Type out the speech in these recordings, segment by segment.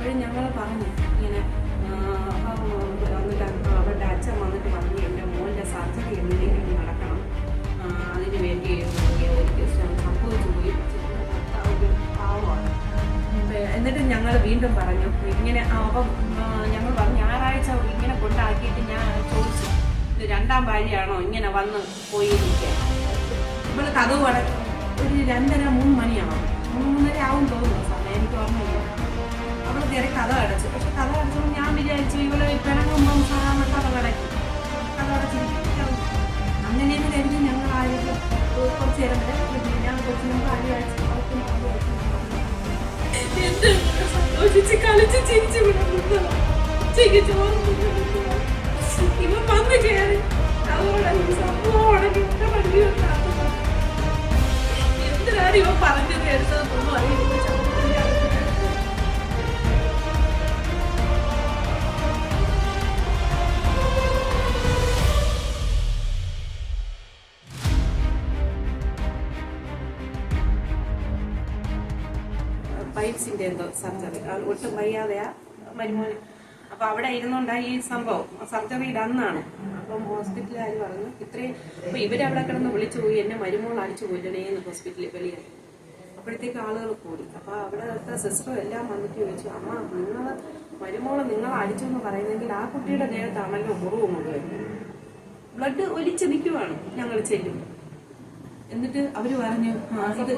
അപ്പോഴും ഞങ്ങൾ പറഞ്ഞു ഇങ്ങനെ വന്നിട്ട് അവരുടെ അച്ഛൻ വന്നിട്ട് പറഞ്ഞു എന്റെ മോളിന്റെ സർജറി എങ്ങനെയെങ്കിലും നടക്കണം. അതിന് വേണ്ടി സംഭവിച്ചു പോയി എന്നിട്ട് ഞങ്ങൾ വീണ്ടും പറഞ്ഞു ഇങ്ങനെ അപ്പം ഞങ്ങൾ പറഞ്ഞു ഞായറാഴ്ച ഇങ്ങനെ കൊണ്ടാക്കിയിട്ട് ഞാൻ ചോദിച്ചു ഇത് രണ്ടാം ഭാര്യയാണോ? ഇങ്ങനെ വന്ന് പോയി ഇപ്പോൾ കഥ അടക്കം ഒരു രണ്ടര മൂന്ന് മണിയാവും. മൂന്നര ആവും തോന്നുന്നു. സമയം എനിക്ക് ഓർമ്മയില്ല. കയറി കഥ അടച്ചു പക്ഷെ കഥ അടച്ചപ്പോൾ ഞാൻ വിചാരിച്ചു ഇവളെ പിണങ്ങുമ്പം സാധാരണ കഥ അടയ്ക്കും കഥ അടച്ചിരിക്കും അങ്ങനെയെന്ന് കരുതി ഞങ്ങൾ ആരും കുറച്ച് നേരം വരെ. ഞാൻ കൊച്ചിനും കാര്യം അയച്ചു അവൾക്കും പാൽ കൊടുത്തു. എന്ത് സന്തോഷിച്ച് കളിച്ച് ചിരിച്ച് വിടുന്നു. ഇവൻ വന്ന് കയറി വണ്ടി എന്തിനാണ് ഇവ പറഞ്ഞത് എടുത്തതെന്നൊന്നും അറിയില്ല പൈൽസിന്റെ എന്തോ സർജറി ആൾ ഒട്ടും വയ്യാതെയാ മരുമോന്. അപ്പൊ അവിടെ ഇരുന്നുണ്ടായി ഈ സംഭവം. സർജറിയുടെ അന്നാണ് അപ്പം ഹോസ്പിറ്റലുകാർ പറഞ്ഞു ഇത്രയും അപ്പൊ ഇവരവിടെ കിടന്ന് വിളിച്ചു പോയി എന്നെ മരുമോൾ അടിച്ചു കൊല്ലണേന്ന് ഹോസ്പിറ്റലിൽ വലിയ അപ്പോഴത്തേക്ക് ആളുകൾ കൂടി. അപ്പൊ അവിടുത്തെ സിസ്റ്റർ എല്ലാം വന്നിട്ട് ചോദിച്ചു അമ്മ നിങ്ങൾ മരുമോളെ നിങ്ങൾ അടിച്ചു എന്ന് പറയുന്നെങ്കിൽ ആ കുട്ടിയുടെ ദേഹത്താണല്ലോ മുറിവ് മുഴുവൻ. ബ്ലഡ് ഒലിച്ച് നിൽക്കുവാണ് ഞങ്ങൾ ചെല്ലും എന്നിട്ട് അവർ പറഞ്ഞു "ആ, ഇത്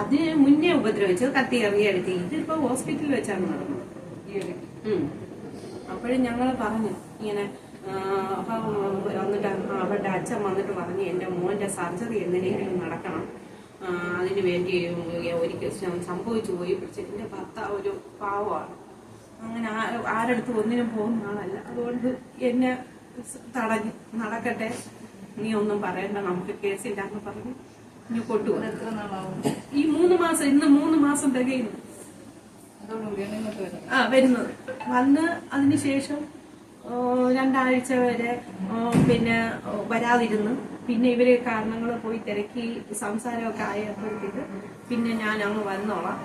അതിന് മുന്നേ ഉപദ്രവിച്ചത് കത്തി എറിയടുത്ത്. ഇതിപ്പോ ഹോസ്പിറ്റലിൽ വെച്ചാണ് നടന്നത്. അപ്പോഴും ഞങ്ങൾ പറഞ്ഞു ഇങ്ങനെ വന്നിട്ട് അവരുടെ അച്ഛൻ വന്നിട്ട് പറഞ്ഞു എന്റെ മോന്റെ സർജറി എങ്ങനെയെങ്കിലും നടക്കണം. അതിനു വേണ്ടി ഒരിക്കൽ സംഭവിച്ചു പോയി. പക്ഷെ എന്റെ ഭർത്താവ് ഒരു പാവമാണ്. അങ്ങനെ ആരടുത്ത് ഒന്നിനും പോകുന്ന ആളല്ല. അതുകൊണ്ട് എന്നെ തടഞ്ഞു നടക്കട്ടെ. നീ ഒന്നും പറയണ്ട. നമുക്ക് കേസില്ല എന്ന് പറഞ്ഞു. ഈ മൂന്ന് മാസം ഇന്ന് മൂന്ന് മാസം തികയുന്നു. ആ വരുന്നത്. വന്ന് അതിനുശേഷം രണ്ടാഴ്ച വരെ പിന്നെ വരാതിരുന്നു. പിന്നെ ഇവർ കാരണങ്ങൾ പോയി തിരക്കി സംസാരമൊക്കെ ആയപ്പോഴത്തേക്ക് പിന്നെ ഞാൻ അങ്ങ് വന്നോളാം.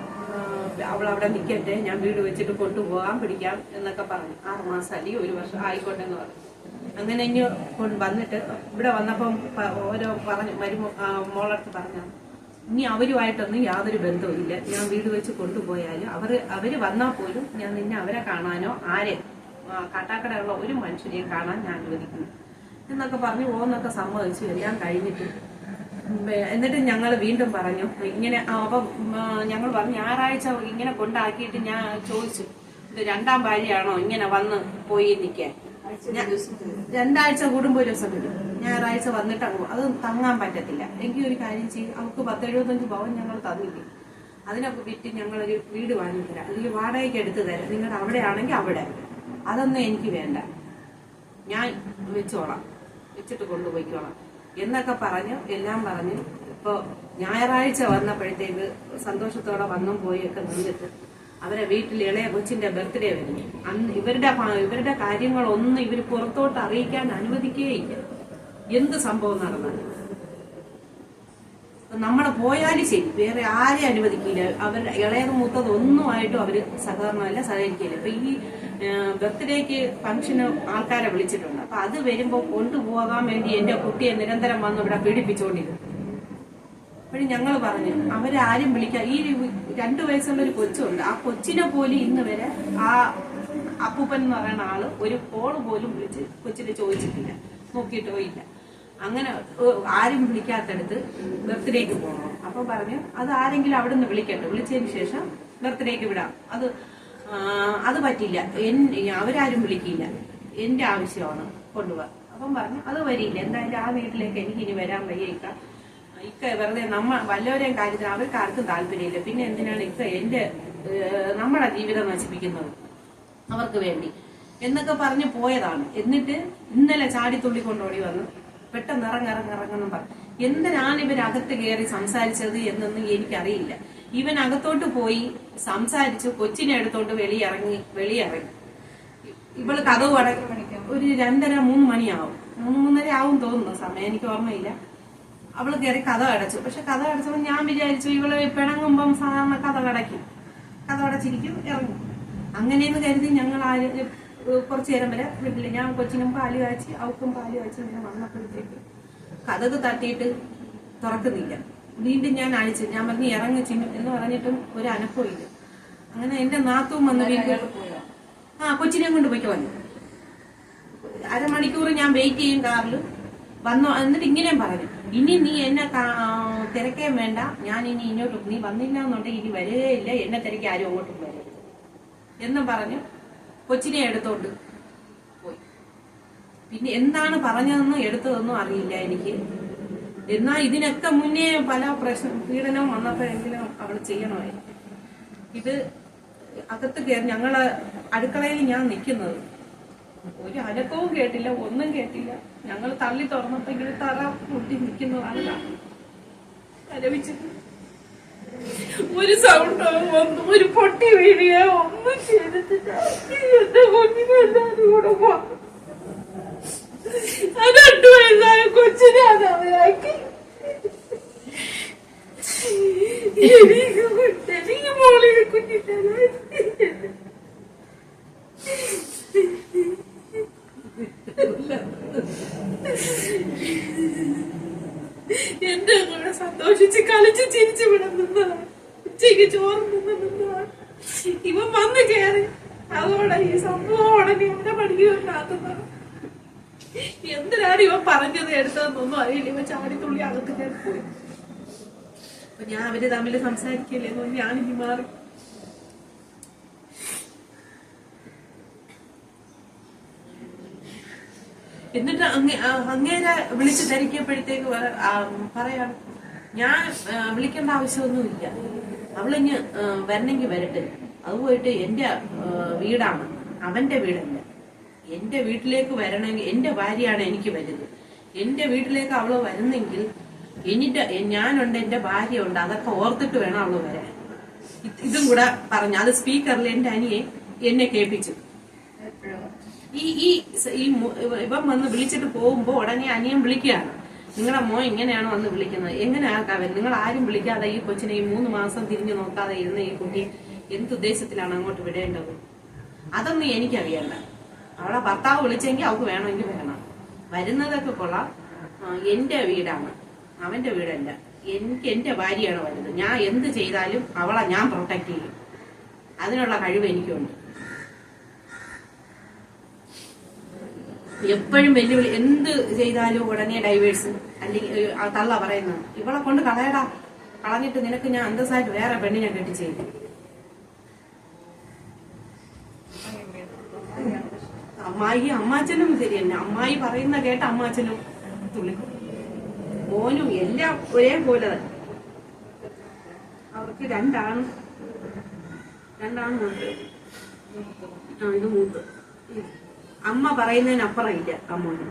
അവളവിടെ നിൽക്കട്ടെ ഞാൻ വീട് വെച്ചിട്ട് കൊണ്ടുപോകാൻ പിടിക്കാം എന്നൊക്കെ പറഞ്ഞു. ആറുമാസം അല്ലെങ്കിൽ ഒരു വർഷം ആയിക്കോട്ടെ എന്ന് പറഞ്ഞു. അങ്ങനെ ഇനി കൊണ്ട് വന്നിട്ട് ഇവിടെ വന്നപ്പം ഓരോ പറഞ്ഞു മരുമോ മോളടുത്ത് പറഞ്ഞു ഇനി അവരുമായിട്ടൊന്നും യാതൊരു ബന്ധവുമില്ല ഞാൻ വീട് വെച്ച് കൊണ്ടുപോയാലും അവർ അവർ വന്നാൽ പോലും ഞാൻ നിന്നെ അവരെ കാണാനോ ആരെ കാട്ടാക്കടയുള്ള ഒരു മനുഷ്യരെയും കാണാൻ ഞാൻ അനുവദിക്കുന്നു. എന്നൊക്കെ പറഞ്ഞു ഓന്നൊക്കെ സമ്മതിച്ചു. എല്ലാം കഴിഞ്ഞിട്ട് എന്നിട്ട് ഞങ്ങൾ വീണ്ടും പറഞ്ഞു ഇങ്ങനെ അവ അപ്പം ഞങ്ങൾ പറഞ്ഞു ഞായറാഴ്ച ഇങ്ങനെ കൊണ്ടാക്കിയിട്ട് ഞാൻ ചോദിച്ചു ഇത് രണ്ടാം ഭാര്യയാണോ ഇങ്ങനെ വന്ന് പോയി നിൽക്കാൻ? ഞാൻ- രണ്ടാഴ്ച കൂടുമ്പോ ഒരു ദിവസം വരും ഞായറാഴ്ച വന്നിട്ട് അത് തങ്ങാൻ പറ്റത്തില്ല. എനിക്ക് ഒരു കാര്യം ചെയ്യും. അവർക്ക് പത്തെഴുപത്തഞ്ച് പവൻ ഞങ്ങൾ തന്നില്ലേ? അതിനൊക്കെ വിറ്റ് ഞങ്ങളൊരു വീട് വാങ്ങി തരാം. അല്ലെങ്കിൽ വാടകയ്ക്ക് എടുത്ത് തരാം. നിങ്ങൾ അവിടെ ആണെങ്കിൽ അവിടെ. അതൊന്നും എനിക്ക് വേണ്ട. ഞാൻ വെച്ചോളാം. വെച്ചിട്ട് കൊണ്ടുപോയിക്കോളാം. എന്നൊക്കെ പറഞ്ഞു എല്ലാം പറഞ്ഞു. ഇപ്പൊ ഞായറാഴ്ച വന്നപ്പോഴത്തേക്ക് സന്തോഷത്തോടെ വന്നും പോയൊക്കെ നിന്നിട്ട് അവരെ വീട്ടിൽ ഇളയ കൊച്ചിന്റെ ബർത്ത്ഡേ വരുന്നു. അന്ന് ഇവരുടെ ഇവരുടെ കാര്യങ്ങളൊന്നും ഇവർ പുറത്തോട്ട് അറിയിക്കാൻ അനുവദിക്കുകയില്ല. എന്ത് സംഭവം നടന്നാലും. നമ്മൾ പോയാലും ശരി വേറെ ആരെയും അനുവദിക്കില്ല. അവരുടെ ഇളയത് മൂത്തത് ഒന്നുമായിട്ടും അവർ സഹകരണമല്ല സഹകരിക്കില്ല അപ്പൊ ഈ ബർത്ത്ഡേക്ക് ഫംഗ്ഷന് ആൾക്കാരെ വിളിച്ചിട്ടുണ്ട്. അപ്പൊ അത് വരുമ്പോൾ കൊണ്ടുപോകാൻ വേണ്ടി എന്റെ കുട്ടിയെ നിരന്തരം വന്ന് ഇവിടെ പീഡിപ്പിച്ചുകൊണ്ടിരുന്നു അപ്പോഴും ഞങ്ങൾ പറഞ്ഞു അവരാരും വിളിക്കാൻ ഈ രണ്ടു വയസ്സുള്ള ഒരു കൊച്ചുണ്ട് ആ കൊച്ചിനെ പോലും ഇന്ന് വരെ ആ അപ്പൂപ്പൻ എന്ന് പറയുന്ന ആൾ ഒരു കോൾ പോലും വിളിച്ച് കൊച്ചിനെ ചോദിച്ചിട്ടില്ല നോക്കിയിട്ടോ ഇല്ല അങ്ങനെ ആരും വിളിക്കാത്തടുത്ത് ബർത്ത്ഡേക്ക് പോകണം അപ്പൊ പറഞ്ഞു അത് ആരെങ്കിലും അവിടെ നിന്ന് വിളിക്കട്ടെ വിളിച്ചതിന് ശേഷം ബർത്ത്ഡേക്ക് വിടാം. അത് അത് പറ്റില്ല എൻ- അവരാരും വിളിക്കില്ല എന്റെ ആവശ്യമാണ് കൊണ്ടുപോകാൻ അപ്പം പറഞ്ഞു അത് വരില്ല എന്തായാലും ആ വീട്ടിലേക്ക് എനിക്ക് ഇനി വരാൻ വയ്യ ഇക്ക വെറുതെ നമ്മ വല്ലവരെയും കാര്യത്തിന് അവർക്ക് ആർക്കും താല്പര്യമില്ല. പിന്നെ എന്തിനാണ് ഇക്ക എന്റെ നമ്മളെ നമ്മുടെ ജീവിതം നശിപ്പിക്കുന്നത്? അവർക്ക് വേണ്ടി. എന്നൊക്കെ പറഞ്ഞ് പോയതാണ്. എന്നിട്ട് ഇന്നലെ ചാടിത്തുള്ളി കൊണ്ടോടി വന്നു പെട്ടെന്ന് ഇറങ്ങിറങ്ങിറങ്ങെന്നും പറഞ്ഞു. എന്തിനാണ് ഇവരകത്ത് കയറി സംസാരിച്ചത് എന്നൊന്നും എനിക്കറിയില്ല. ഇവൻ അകത്തോട്ട് പോയി സംസാരിച്ചു കൊച്ചിനെ എടുത്തോണ്ട് വെളിയിറങ്ങി വെളിയിറങ്ങി. ഇവൾ അട ഒരു രണ്ടര മൂന്ന് മണിയാവും. മൂന്നര ആവും തോന്നുന്നു. സമയം എനിക്ക് ഓർമ്മയില്ല. അവൾ കയറി കഥ അടച്ചു പക്ഷെ കഥ അടച്ചപ്പോൾ ഞാൻ വിചാരിച്ചു ഇവൾ പിണങ്ങുമ്പം സാധാരണ കഥ അടയ്ക്കും കഥ അടച്ചിരിക്കും ഇറങ്ങും. അങ്ങനെയെന്ന് കരുതി ഞങ്ങൾ ആര് കുറച്ചു നേരം വരെ വീട്ടിൽ ഞാൻ കൊച്ചിനും പാൽ കാച്ചി അവക്കും പാൽ കാച്ചി ഇങ്ങനെ വന്നപ്പോഴത്തേക്ക് കഥക് തട്ടിയിട്ട് തുറക്കുന്നില്ല. വീണ്ടും ഞാൻ അഴിച്ചു. ഞാൻ പറഞ്ഞു ഇറങ്ങി ചിന്നു എന്ന് പറഞ്ഞിട്ടും ഒരു അനക്കവും ഇല്ല. അങ്ങനെ എന്റെ നാത്തും വന്ന് വീട്ടിൽ ആ കൊച്ചിനെയും കൊണ്ട് പോയിക്കോ വന്നു. അരമണിക്കൂർ ഞാൻ വെയിറ്റ് ചെയ്യും കാറിൽ വന്നു എന്നിട്ട് ഇങ്ങനെയും പറഞ്ഞു ഇനി നീ എന്നെ തിരക്കേം വേണ്ട. ഞാൻ ഇനി ഇങ്ങോട്ട് നീ വന്നില്ല എന്നുണ്ടെങ്കിൽ ഇനി വരികയില്ല എന്നെ തിരക്കി ആരും അങ്ങോട്ടും വരും എന്നും പറഞ്ഞു കൊച്ചിനെ എടുത്തോണ്ട് പോയി. പിന്നെ എന്താണ് പറഞ്ഞതെന്നും എടുത്തതെന്നും അറിയില്ല എനിക്ക്. എന്നാ ഇതിനൊക്കെ മുന്നേ പല പ്രശ്ന പീഡനവും വന്നപ്പോഴെങ്കിലും അവൾ ചെയ്യണമായി ഇത് അകത്ത് കയറി ഞങ്ങൾ അടുക്കളയിൽ ഞാൻ നിൽക്കുന്നത്. അനക്കവും കേട്ടില്ല ഒന്നും കേട്ടില്ല. ഞങ്ങൾ തള്ളി തുറന്നപ്പെങ്കിൽ തറ പൊട്ടി നിൽക്കുന്നതാണ് ഒരു സൗണ്ടോ ഒന്നും ഒരു പൊട്ടി വീഴുകയോ ഒന്നും ചെയ്തിട്ടില്ല. എന്റെ കൊച്ചിനെ അത് കുട്ടി എനിക്ക് എന്റെ കൂടെ സന്തോഷിച്ച് കളിച്ച് ചിരിച്ചു വിടുന്ന ഉച്ചയ്ക്ക് ചോറ് ഇവൻ വന്ന് കയറി അതോടെ ഈ സംഭവം ഉടനെ പഠിക്കുന്നുണ്ടാക്കുന്നത് എന്തിനാണ് ഇവൻ പറഞ്ഞത് എടുത്തതെന്നൊന്നും അറിയില്ല. ഇവൻ ചാടിത്തുള്ളി അകത്ത് കയറി പോയി. അപ്പൊ ഞാൻ അവർ തമ്മിൽ സംസാരിക്കല്ലേ ഞാൻ ഞാനിനി മാറി. എന്നിട്ട് അങ്ങേരെ വിളിച്ച് ധരിക്കപ്പോഴത്തേക്ക് പറയാണ്. ഞാൻ വിളിക്കേണ്ട ആവശ്യമൊന്നുമില്ല. അവളിഞ്ഞ് വരണമെങ്കിൽ വരട്ടെ. അത് പോയിട്ട് എന്റെ വീടാണ്. അവന്റെ വീടല്ല. എന്റെ വീട്ടിലേക്ക് വരണമെങ്കിൽ എന്റെ ഭാര്യയാണ് എനിക്ക് വരുന്നത്. എന്റെ വീട്ടിലേക്ക് അവൾ വരുന്നെങ്കിൽ എന്നിട്ട് ഞാനുണ്ട് എന്റെ ഭാര്യ ഉണ്ട് അതൊക്കെ ഓർത്തിട്ട് വേണം അവൾ വരാൻ. ഇത് കൂടെ പറഞ്ഞു. അത് സ്പീക്കറിൽ എന്റെ അനിയെ എന്നെ കേൾപ്പിച്ചു. ഈ ഈ ഇപ്പം വന്ന് വിളിച്ചിട്ട് പോകുമ്പോ ഉടനെ അനിയൻ വിളിക്കുകയാണ്. നിങ്ങളുടെ മോൻ ഇങ്ങനെയാണ് വന്ന് വിളിക്കുന്നത്. എങ്ങനെ ആക്കാവൻ നിങ്ങൾ ആരും വിളിക്കാതെ ഈ കൊച്ചിനെ ഈ മൂന്ന് മാസം തിരിഞ്ഞു നോക്കാതെ ഇരുന്ന ഈ കുട്ടി എന്തുദ്ദേശത്തിലാണ് അങ്ങോട്ട് വിടേണ്ടത്? അതൊന്നും എനിക്കറിയണ്ട. അവളെ ഭർത്താവ് വിളിച്ചെങ്കിൽ അവൾക്ക് വേണമെങ്കിൽ വേണം വരുന്നതൊക്കെ കൊള്ളാം. എന്റെ വീടാണ്. അവന്റെ വീടല്ല. എനിക്ക് എന്റെ ഭാര്യയാണ് വരുന്നത്. ഞാൻ എന്ത് ചെയ്താലും അവളെ ഞാൻ പ്രൊട്ടക്ട് ചെയ്യും. അതിനുള്ള കഴിവ് എനിക്കുണ്ട്. എപ്പോഴും വെല്ലുവിളി എന്ത് ചെയ്താലും ഉടനെ ഡൈവേഴ്സ് അല്ലെങ്കിൽ തള്ള പറയുന്നത്. ഇവളെ കൊണ്ട് കളയടാ. കളഞ്ഞിട്ട് നിനക്ക് ഞാൻ അന്തസ്സായിട്ട് വേറെ പെണ്ണിനെ കെട്ടിച്ചേരും അമ്മായി അമ്മാച്ചനും ശരി തന്നെ. അമ്മായി പറയുന്ന കേട്ട അമ്മാച്ചനും തുള്ളി. മോനും എല്ലാം ഒരേപോലെ. തന്നെ അവർക്ക് രണ്ടാണ്. രണ്ടാണ് മൂത്ത് ആ ഇത് മൂത്ത്. അമ്മ പറയുന്നതിനപ്പുറം ഇല്ല അമ്മോന്